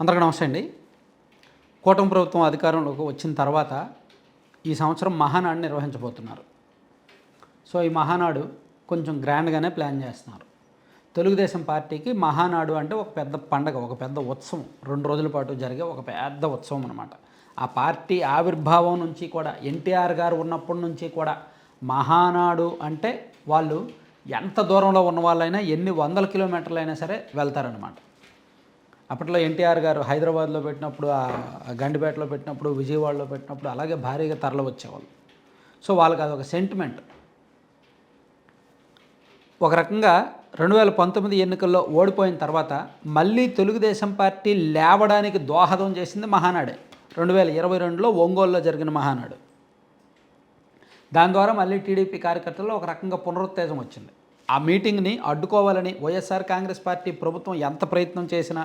అందరికీ నమస్తే అండి. కూటమి ప్రభుత్వం అధికారంలోకి వచ్చిన తర్వాత ఈ సంవత్సరం మహానాడు నిర్వహించబోతున్నారు. సో ఈ మహానాడు కొంచెం గ్రాండ్గానే ప్లాన్ చేస్తున్నారు. తెలుగుదేశం పార్టీకి మహానాడు అంటే ఒక పెద్ద పండగ ఒక పెద్ద ఉత్సవం. రెండు రోజుల పాటు జరిగే ఒక పెద్ద ఉత్సవం అనమాట ఆ పార్టీ ఆవిర్భావం నుంచి కూడా ఎన్టీఆర్ గారు ఉన్నప్పటి నుంచి కూడా మహానాడు అంటే వాళ్ళు ఎంత దూరంలో ఉన్న వాళ్ళైనా ఎన్ని వందల కిలోమీటర్లు అయినా సరే వెళ్తారనమాట అప్పట్లో ఎన్టీఆర్ గారు హైదరాబాద్లో పెట్టినప్పుడు గండిపేటలో పెట్టినప్పుడు విజయవాడలో పెట్టినప్పుడు అలాగే భారీగా తరలి వచ్చేవాళ్ళు. సో వాళ్ళకి అదొక సెంటిమెంట్ ఒక రకంగా రెండు వేల పంతొమ్మిది ఎన్నికల్లో ఓడిపోయిన తర్వాత మళ్ళీ తెలుగుదేశం పార్టీ లేవడానికి దోహదం చేసింది మహానాడే. రెండు వేల ఇరవై రెండులో ఒంగోలులో జరిగిన మహానాడు. దాని ద్వారా మళ్ళీ టీడీపీ కార్యకర్తల్లో ఒక రకంగా పునరుత్తేజం వచ్చింది. ఆ మీటింగ్ని అడ్డుకోవాలని వైఎస్ఆర్ కాంగ్రెస్ పార్టీ ప్రభుత్వం ఎంత ప్రయత్నం చేసినా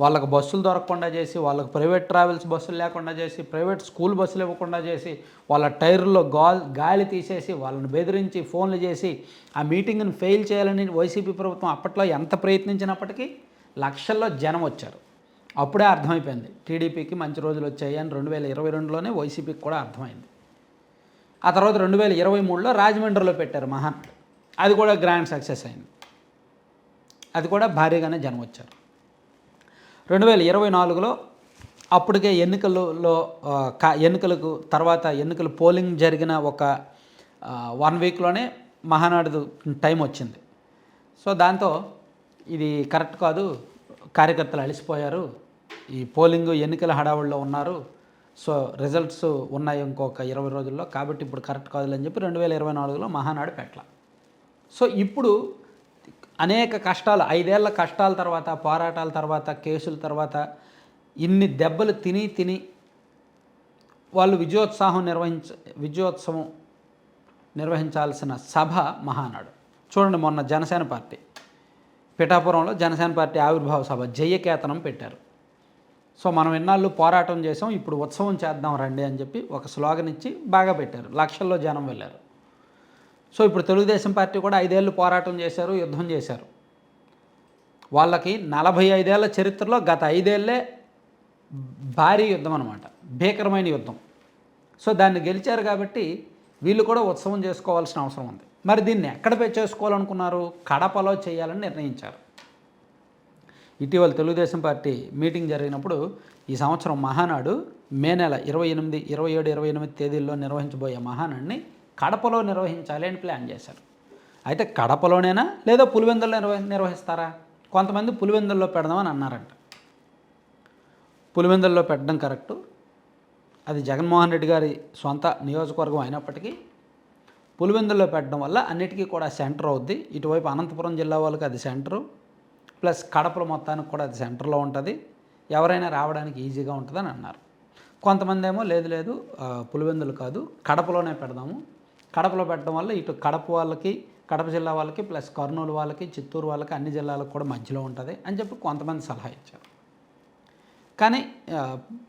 వాళ్ళకు బస్సులు దొరకకుండా చేసి వాళ్ళకు ప్రైవేట్ ట్రావెల్స్ బస్సులు లేకుండా చేసి ప్రైవేట్ స్కూల్ బస్సులు ఇవ్వకుండా చేసి వాళ్ళ టైర్లో గాల్ గాలి తీసేసి వాళ్ళని బెదిరించి ఫోన్లు చేసి ఆ మీటింగ్ని ఫెయిల్ చేయాలని వైసీపీ ప్రభుత్వం అప్పట్లో ఎంత ప్రయత్నించినప్పటికీ లక్షల్లో జనం వచ్చారు. అప్పుడే అర్థమైపోయింది. టీడీపీకి మంచి రోజులు వచ్చాయి అని రెండు వేల ఇరవై రెండులోనే వైసీపీకి కూడా అర్థమైంది. ఆ తర్వాత రెండు వేల ఇరవై మూడులో రాజమండ్రిలో పెట్టారు మహాన్. అది కూడా గ్రాండ్ సక్సెస్ అయింది. అది కూడా భారీగానే జనం వచ్చారు. రెండు వేల ఇరవై నాలుగులో అప్పటికే ఎన్నికలలో కా ఎన్నికలకు తర్వాత ఎన్నికలు పోలింగ్ జరిగిన ఒక వన్ వీక్లోనే మహానాడు టైం వచ్చింది. సో దాంతో ఇది కరెక్ట్ కాదు. కార్యకర్తలు అలసిపోయారు. ఈ పోలింగ్ ఎన్నికల హడావుల్లో ఉన్నారు. సో రిజల్ట్స్ ఉన్నాయి ఇంకొక ఇరవై రోజుల్లో. కాబట్టి ఇప్పుడు కరెక్ట్ కాదులని చెప్పి రెండు వేల ఇరవై నాలుగులో మహానాడు పెట్టాల. సో ఇప్పుడు అనేక కష్టాలు ఐదేళ్ళ కష్టాల తర్వాత పోరాటాల తర్వాత కేసుల తర్వాత ఇన్ని దెబ్బలు తిని తిని వాళ్ళు విజయోత్సాహం నిర్వహించ విజయోత్సవం నిర్వహించాల్సిన సభ మహానాడు. చూడండి మొన్న జనసేన పార్టీ పిఠాపురంలో జనసేన పార్టీ ఆవిర్భావ సభ జయకేతనం పెట్టారు. సో మనం ఎన్నాళ్ళు పోరాటం చేసాం ఇప్పుడు ఉత్సవం చేద్దాం రండి అని చెప్పి ఒక స్లోగన్ ఇచ్చి బాగా పెట్టారు. లక్షల్లో జనం వెళ్ళారు. సో ఇప్పుడు తెలుగుదేశం పార్టీ కూడా ఐదేళ్ళు పోరాటం చేశారు యుద్ధం చేశారు. వాళ్ళకి నలభై ఐదేళ్ళ చరిత్రలో గత ఐదేళ్ళే భారీ యుద్ధం అనమాట భీకరమైన యుద్ధం. సో దాన్ని గెలిచారు కాబట్టి వీళ్ళు కూడా ఉత్సవం చేసుకోవాల్సిన అవసరం ఉంది. మరి దీన్ని ఎక్కడ చేసుకోవాలనుకున్నారు? కడపలో చేయాలని నిర్ణయించారు. ఇటీవల తెలుగుదేశం పార్టీ మీటింగ్ జరిగినప్పుడు ఈ సంవత్సరం మహానాడు మే నెల ఇరవై ఎనిమిది ఇరవై ఏడు ఇరవై ఎనిమిది తేదీల్లో నిర్వహించబోయే మహానాడిని కడపలో నిర్వహించాలి అని ప్లాన్ చేశారు. అయితే కడపలోనేనా లేదా పులివెందుల్లో నిర్వహి నిర్వహిస్తారా? కొంతమంది పులివెందుల్లో పెడదామని అన్నారంట. పులివెందుల్లో పెట్టడం కరెక్టు. అది జగన్మోహన్ రెడ్డి గారి సొంత నియోజకవర్గం అయినప్పటికీ పులివెందుల్లో పెట్టడం వల్ల అన్నిటికీ కూడా సెంటర్ అవుద్ది. ఇటువైపు అనంతపురం జిల్లా వాళ్ళకి అది సెంటరు. ప్లస్ కడపల మొత్తానికి కూడా అది సెంటర్లో ఉంటుంది. ఎవరైనా రావడానికి ఈజీగా ఉంటుందని అన్నారు. కొంతమంది ఏమో లేదు లేదు పులివెందులు కాదు కడపలోనే పెడదాము. కడపలో పెట్టడం వల్ల ఇటు కడప వాళ్ళకి కడప జిల్లా వాళ్ళకి ప్లస్ కర్నూలు వాళ్ళకి చిత్తూరు వాళ్ళకి అన్ని జిల్లాలకు కూడా మధ్యలో ఉంటుంది అని చెప్పి కొంతమంది సలహా ఇచ్చారు. కానీ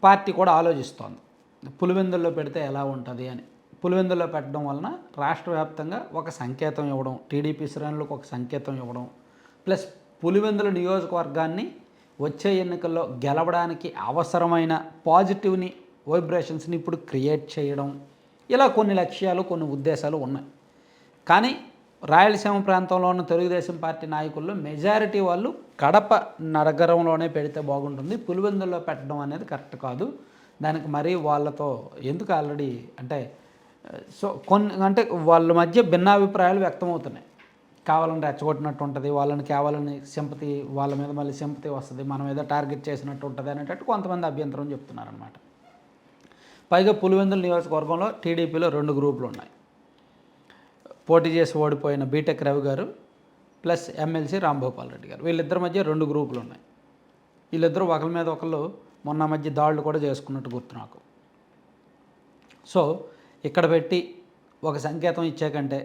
పార్టీ కూడా ఆలోచిస్తోంది. పులివెందుల్లో పెడితే ఎలా ఉంటుంది అని. పులివెందుల్లో పెట్టడం వలన రాష్ట్ర వ్యాప్తంగా ఒక సంకేతం ఇవ్వడం టీడీపీ శ్రేణులకు ఒక సంకేతం ఇవ్వడం ప్లస్ పులివెందుల నియోజకవర్గాన్ని వచ్చే ఎన్నికల్లో గెలవడానికి అవసరమైన పాజిటివ్ని వైబ్రేషన్స్ని ఇప్పుడు క్రియేట్ చేయడం ఇలా కొన్ని లక్ష్యాలు కొన్ని ఉద్దేశాలు ఉన్నాయి. కానీ రాయలసీమ ప్రాంతంలో ఉన్న తెలుగుదేశం పార్టీ నాయకుల్లో మెజారిటీ వాళ్ళు కడప నగరంలోనే పెడితే బాగుంటుంది. పులివెందుల్లో పెట్టడం అనేది కరెక్ట్ కాదు. దానికి మరీ వాళ్ళతో ఎందుకు ఆల్రెడీ అంటే సో కొన్ని అంటే వాళ్ళ మధ్య భిన్నాభిప్రాయాలు వ్యక్తమవుతున్నాయి. కావాలని రెచ్చగొట్టినట్టు ఉంటుంది వాళ్ళని కావాలని సింపతి వాళ్ళ మీద మళ్ళీ సింపతి వస్తుంది మనం ఏదో టార్గెట్ చేసినట్టు ఉంటుంది అనేటట్టు కొంతమంది అభ్యంతరం చెప్తున్నారనమాట పైగా పులివెందుల నియోజకవర్గంలో టీడీపీలో రెండు గ్రూపులు ఉన్నాయి. పోటీ చేసి ఓడిపోయిన బీటెక్ రవి గారు ప్లస్ ఎమ్మెల్సీ రాంభూపాల్ రెడ్డి గారు. వీళ్ళిద్దరి మధ్య రెండు గ్రూపులు ఉన్నాయి. వీళ్ళిద్దరూ ఒకరి మీద ఒకళ్ళు మొన్న మధ్య దాడులు కూడా చేసుకున్నట్టు గుర్తు నాకు. సో ఇక్కడ పెట్టి ఒక సంకేతం ఇచ్చేకంటే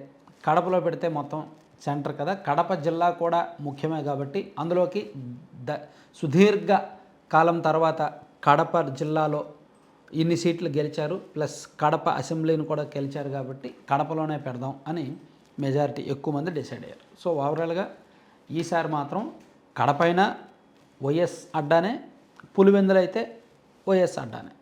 కడపలో పెడితే మొత్తం సెంటర్ కదా. కడప జిల్లా కూడా ముఖ్యమే కాబట్టి అందులోకి ద సుదీర్ఘ కాలం తర్వాత కడప జిల్లాలో ఇన్ని సీట్లు గెలిచారు ప్లస్ కడప అసెంబ్లీని కూడా గెలిచారు కాబట్టి కడపలోనే పెడదాం అని మెజారిటీ ఎక్కువ మంది డిసైడ్ అయ్యారు. సో ఓవరాల్గా ఈసారి మాత్రం కడపైన వైఎస్ అడ్డానే పులివెందులు అయితే వైఎస్ అడ్డానే.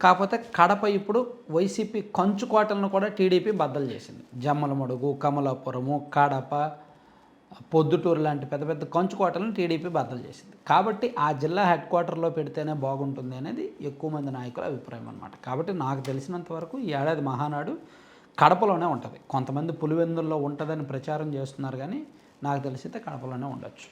కాకపోతే కడప ఇప్పుడు వైసీపీ కంచుకోటలను కూడా టీడీపీ బద్దలు చేసింది. జమ్మలమడుగు కమలాపురము కడప పొద్దుటూరు లాంటి పెద్ద పెద్ద కంచుకోటలను టీడీపీ బద్దలు చేసింది. కాబట్టి ఆ జిల్లా హెడ్ క్వార్టర్లో పెడితేనే బాగుంటుంది అనేది ఎక్కువ మంది నాయకుల అభిప్రాయం అనమాట కాబట్టి నాకు తెలిసినంత వరకు ఈ ఏడాది మహానాడు కడపలోనే ఉంటుంది. కొంతమంది పులివెందుల్లో ఉంటుందని ప్రచారం చేస్తున్నారు కానీ నాకు తెలిసితే కడపలోనే ఉండొచ్చు.